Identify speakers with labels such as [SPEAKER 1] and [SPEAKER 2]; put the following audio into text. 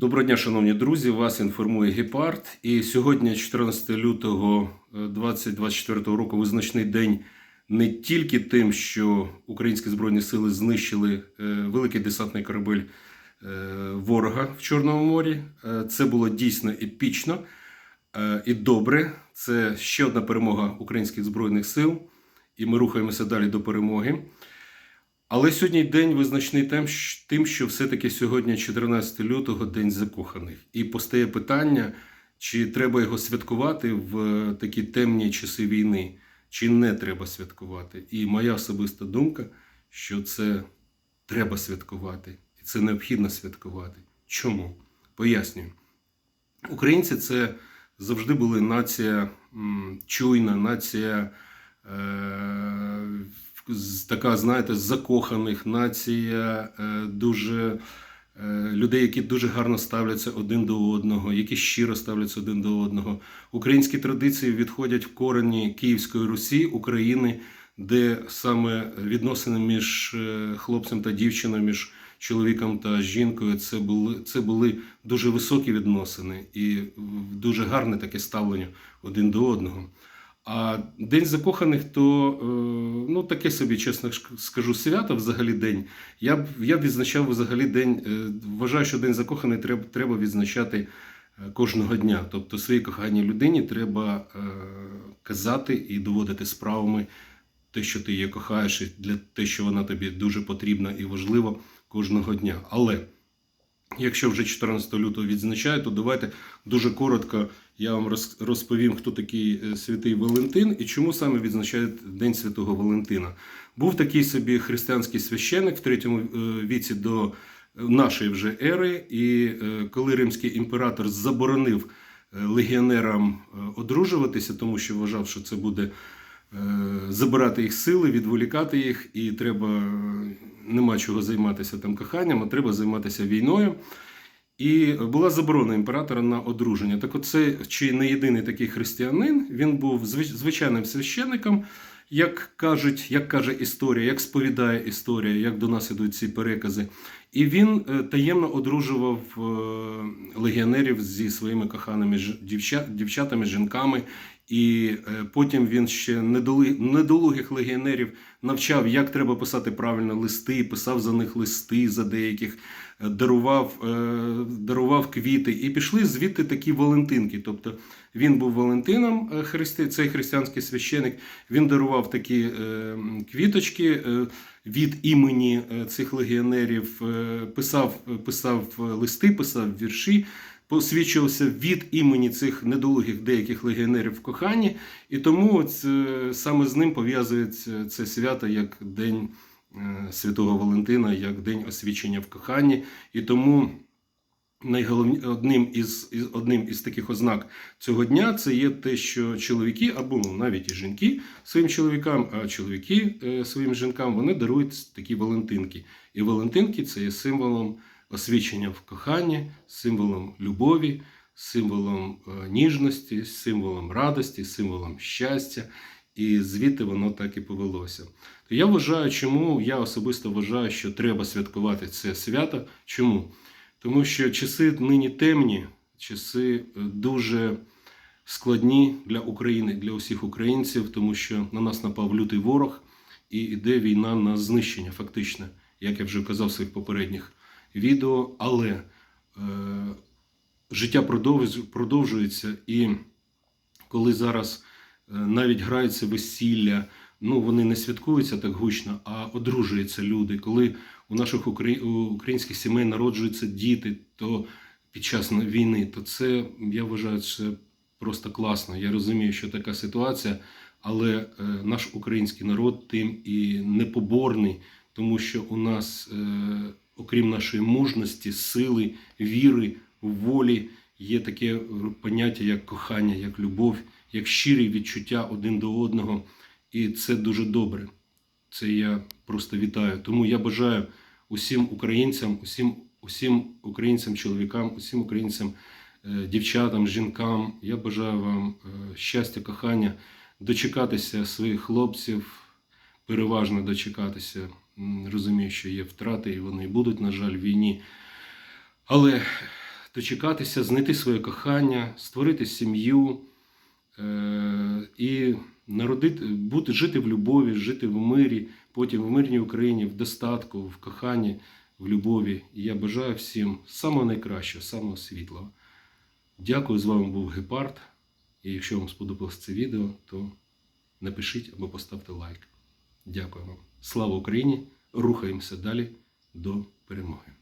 [SPEAKER 1] Доброго дня, шановні друзі. Вас інформує Гепард. І сьогодні, 14 лютого е, 2024 року, визначний день не тільки тим, що українські збройні сили знищили е, великий десантний корабель е, ворога в Чорному морі. Це було дійсно епічно і добре. Це ще одна перемога українських збройних сил, і ми рухаємося далі до перемоги. Але сьогодні день визначний тим, що все-таки сьогодні, 14 лютого, день закоханих. І постає питання, чи треба його святкувати в е, такі темні часи війни, чи не треба святкувати. І моя особиста думка, що це треба святкувати, і це необхідно святкувати. Чому? Пояснюю. Українці це завжди були нація чуйна, нація е, така, знаєте, закоханих, нація е, дуже е, людей, які дуже гарно ставляться один до одного, які щиро ставляться один до одного. Українські традиції відходять в корені Київської Русі, України, де саме відносини між е, хлопцем та дівчиною, між чоловіком та жінкою, це були, це були дуже високі відносини і дуже гарне таке ставлення один до одного. А День закоханих то е, ну таке собі, чесно скажу, свято взагалі день. Я б я б відзначав взагалі день. е, Вважаю, що день закоханих треба, треба відзначати е, кожного дня. Тобто своїй коханій людині треба казати і доводити справами те, що ти її кохаєш, і для те, що вона тобі дуже потрібна і важлива кожного дня. Але Якщо вже 14 лютого відзначаю, то давайте дуже коротко я вам роз- розповім, хто такий е, святий Валентин і чому саме відзначають День Святого Валентина. Був такий собі християнський священик в третьому е, віці до е, нашої вже ери, і коли римський імператор заборонив легіонерам одружуватися, тому що вважав, що це буде забирати їх сили, відволікати їх, і треба нема чого займатися там коханням, а треба займатися війною. І була заборона імператора на одруження. Так оце чи не єдиний такий християнин, він був звичайним священником, як кажуть, як каже історія, як сповідає історія, як до нас ідуть ці перекази. І він е, таємно одружував е, легіонерів зі своїми коханими дівчатами, жінками. І е, потім він ще недолугих легіонерів навчав, як треба писати правильно листи, писав за них листи за деяких, дарував, е, дарував квіти. І пішли звідти такі Валентинки. Тобто він був Валентином, е, христи, цей християнський священик. Він дарував такі е, квіточки від імені цих легіонерів, писав, писав листи, писав вірші. Посвідчився від імені цих недолугих деяких легіонерів в коханні, і тому от, е, саме з ним пов'язується це свято як День Святого Валентина, як День освічення в коханні. І тому найголовні одним із, із одним із таких ознак цього дня це є те, що чоловіки або ну, навіть і жінки своїм чоловікам, а чоловіки е, своїм жінкам вони дарують такі Валентинки. І Валентинки це є символом освічення в коханні, символом любові, символом е, ніжності, символом радості, символом щастя. І звідти воно так і повелося. То я вважаю, чому я особисто вважаю, що треба святкувати це свято. Чому? Тому що часи нині темні, часи е, дуже складні для України, для усіх українців, тому що на нас напав лютий ворог і йде війна на знищення, фактично, як я вже казав в своїх попередніх відео. Але е, життя продовжується, і коли зараз навіть граються весілля, ну вони не святкуються так гучно, а одружуються люди. Коли у наших українських сімей народжуються діти, то під час війни, то це я вважаю, це просто класно. Я розумію, що така ситуація, але е, наш український народ тим і непоборний, тому що у нас, е, окрім нашої мужності, сили, віри, волі, є таке поняття, як кохання, як любов, як щирі відчуття один до одного. І це дуже добре. Це я просто вітаю. Тому я бажаю усім українцям, усім, усім українцям, чоловікам, усім українцям, е, дівчатам, жінкам. Я бажаю вам е, щастя, кохання, дочекатися своїх хлопців, переважно дочекатися. Розумію, що є втрати, і вони будуть, на жаль, в війні. Але дочекатися, знайти своє кохання, створити сім'ю і народити, бути, жити в любові, жити в мирі, потім в мирній Україні, в достатку, в коханні, в любові. І я бажаю всім самого найкращого, самого світлого. Дякую, з вами був Гепард. І якщо вам сподобалось це відео, то напишіть або поставте лайк. Дякую вам. Слава Україні! Рухаємося далі до перемоги.